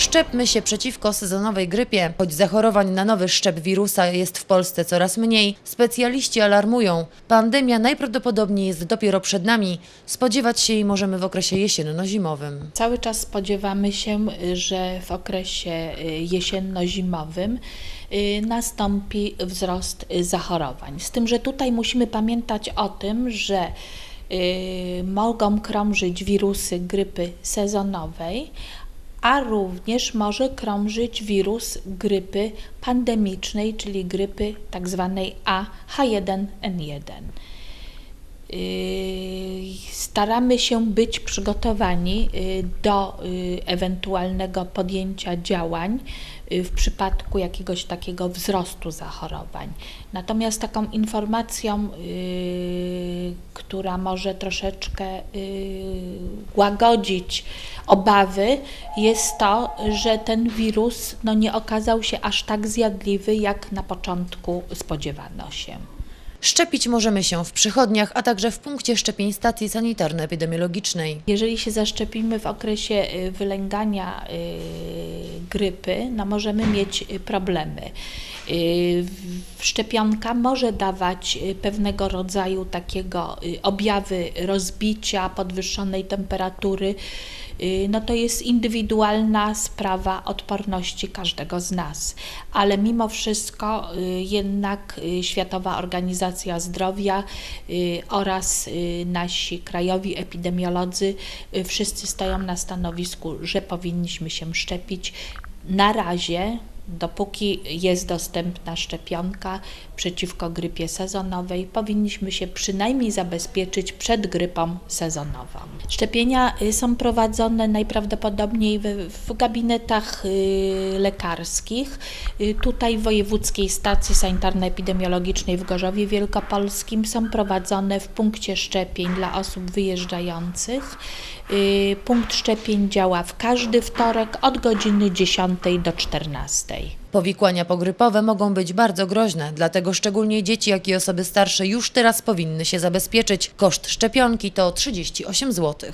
Szczepmy się przeciwko sezonowej grypie. Choć zachorowań na nowy szczep wirusa jest w Polsce coraz mniej, specjaliści alarmują. Pandemia najprawdopodobniej jest dopiero przed nami. Spodziewać się jej możemy w okresie jesienno-zimowym. Cały czas spodziewamy się, że w okresie y, jesienno-zimowym y, nastąpi wzrost y, zachorowań. Z tym, że tutaj musimy pamiętać o tym, że mogą krążyć wirusy grypy sezonowej, a również może krążyć wirus grypy pandemicznej, czyli grypy tak zwanej A H1N1. Yy, Staramy się być przygotowani yy, do yy, ewentualnego podjęcia działań yy, w przypadku jakiegoś takiego wzrostu zachorowań. Natomiast taką informacją, yy, która może troszeczkę yy, łagodzić obawy, jest to, że ten wirus no, nie okazał się aż tak zjadliwy, jak na początku spodziewano się. Szczepić możemy się w przychodniach, a także w punkcie szczepień stacji sanitarno-epidemiologicznej. Jeżeli się zaszczepimy w okresie y, wylęgania y, grypy, no możemy mieć y, problemy. Y, Szczepionka może dawać y, pewnego rodzaju takiego y, objawy rozbicia, podwyższonej temperatury. No to jest indywidualna sprawa odporności każdego z nas, ale mimo wszystko jednak Światowa Organizacja Zdrowia oraz nasi krajowi epidemiolodzy wszyscy stoją na stanowisku, że powinniśmy się szczepić. Na razie, dopóki jest dostępna szczepionka przeciwko grypie sezonowej, powinniśmy się przynajmniej zabezpieczyć przed grypą sezonową. Szczepienia y, są prowadzone najprawdopodobniej w, gabinetach y, lekarskich. Y, Tutaj w Wojewódzkiej Stacji Sanitarno-Epidemiologicznej w Gorzowie Wielkopolskim są prowadzone w punkcie szczepień dla osób wyjeżdżających. Punkt szczepień działa w każdy wtorek od godziny 10 do 14. Powikłania pogrypowe mogą być bardzo groźne, dlatego szczególnie dzieci, jak i osoby starsze już teraz powinny się zabezpieczyć. Koszt szczepionki to 38 zł.